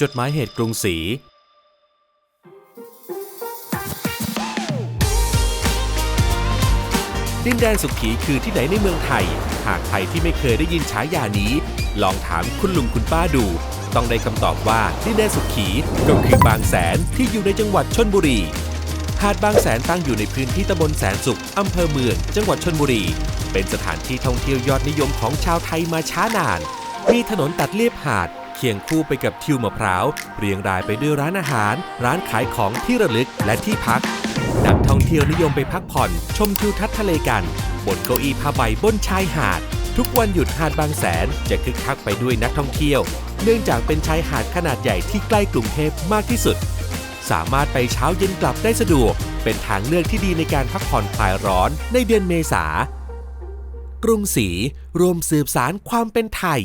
จดหมายเหตุกรุงศรีดินแดนสุขีคือที่ไหนในเมืองไทย หากใครที่ไม่เคยได้ยินฉายานี้ ลองถามคุณลุงคุณป้าดู ต้องได้คำตอบว่าดินแดนสุขีก็คือบางแสนที่อยู่ในจังหวัดชนบุรี หาดบางแสนตั้งอยู่ในพื้นที่ตำบลแสนสุขอำเภอเมือง จังหวัดชนบุรี เป็นสถานที่ท่องเที่ยวยอดนิยมของชาวไทยมาช้านาน มีถนนตัดเลียบหาด เคียงคู่ไปกับทิวมะพร้าวเรียงรายไปด้วยร้านอาหาร ร้านขายของที่ระลึกและที่พัก นักท่องเที่ยวนิยมไปพักผ่อน ชมทิวทัศน์ทะเลกัน บนเก้าอี้ผ้าใบบนชายหาด ทุกวันหยุดหาดบางแสนจะคึกคักไปด้วยนักท่องเที่ยว เนื่องจากเป็นชายหาดขนาดใหญ่ที่ใกล้กรุงเทพมากที่สุด สามารถไปเช้าเย็นกลับได้สะดวก เป็นทางเลือกที่ดีในการพักผ่อนคลายร้อนในเดือนเมษากรุงศรีรวมสืบสารความเป็นไทย